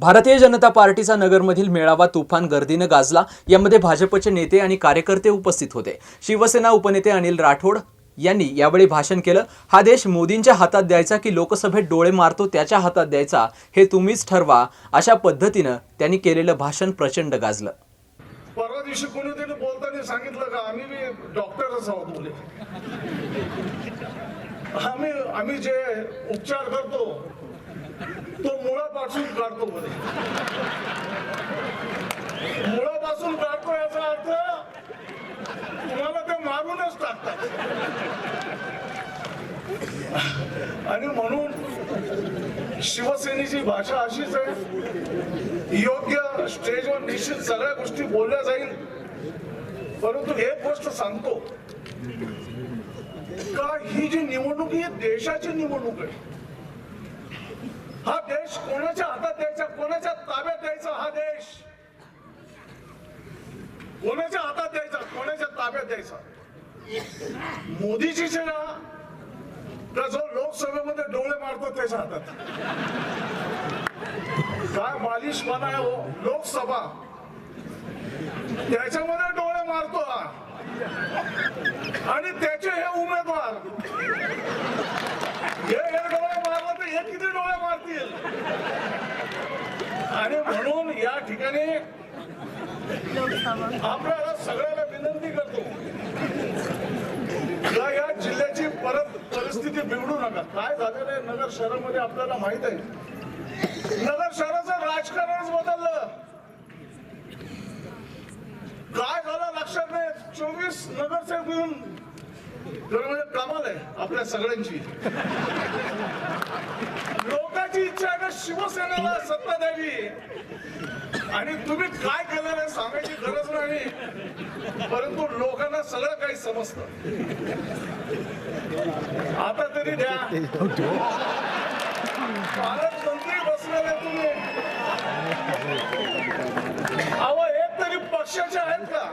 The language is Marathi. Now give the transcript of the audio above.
भारतीय जनता पार्टीचा नगरमधील मेळावा तुफान गर्दीनं गाजला. यामध्ये भाजपचे नेते आणि कार्यकर्ते उपस्थित होते. शिवसेना उपनेते अनिल राठोड यांनी यावेळी भाषण केलं. हा देश मोदींच्या हातात द्यायचा की लोकसभेत डोळे मारतो त्याच्या हातात द्यायचा हे तुम्हीच ठरवा अशा पद्धतीनं त्यांनी केलेलं भाषण प्रचंड गाजलं. परवा दिवशी कोणीतरी बोलताना सांगितलं का आम्ही डॉक्टरच आहोत बोले आम्ही आम्ही जे उपचार करतो तो मुळापासून काढतो बोले मुळापासून काढतो याचा अर्थ तुम्हाला ते मारूनच टाकतात. आणि म्हणून शिवसेनेची भाषा अशीच आहे. योग्य स्टेजवर निश्चित सगळ्या गोष्टी बोलल्या जाईल. परंतु एक गोष्ट सांगतो. का ही जी निवडणूक ही देशाची निवडणूक आहे हा देश कोणाच्या हातात द्यायचा कोणाच्या ताब्यात द्यायचा हा देश? कोणाच्या हातात द्यायचा? कोणाच्या ताब्यात द्यायचा? मोदीची सेना तर जो लोकसभेमध्ये डोळे मारतो त्याच्या हातात. काय मालिश आहे हो लोकसभा. त्याच्यामध्ये डोळे मारतो हा. आणि त्याचे हे उमेदवार. हे हे डोळे मारला तर हे किती डोळे मारतील? आणि म्हणून या ठिकाणी आपल्याला सगळ्याला विनंती करतो. या जिल्ह्याची परत परिस्थिती बिघडू नका. काय झालेलं आहे? नगर शहरामध्ये आपल्याला माहीत आहे. नगर शहराचं राजकारणच बदललं. काय झालं लक्षात नाही. चोवीस नगरसेवक मिळून म्हणजे कमाल आहे आपल्या सगळ्यांची. शिवसेनेला सत्ता द्यावी आणि तुम्ही काय केलं सांगायची गरज नाही. परंतु लोकांना सगळं काही समजत. आता तरी द्या. पालकमंत्री बसलेले तुम्ही. अव एक तरी पक्षाचे आहेत का?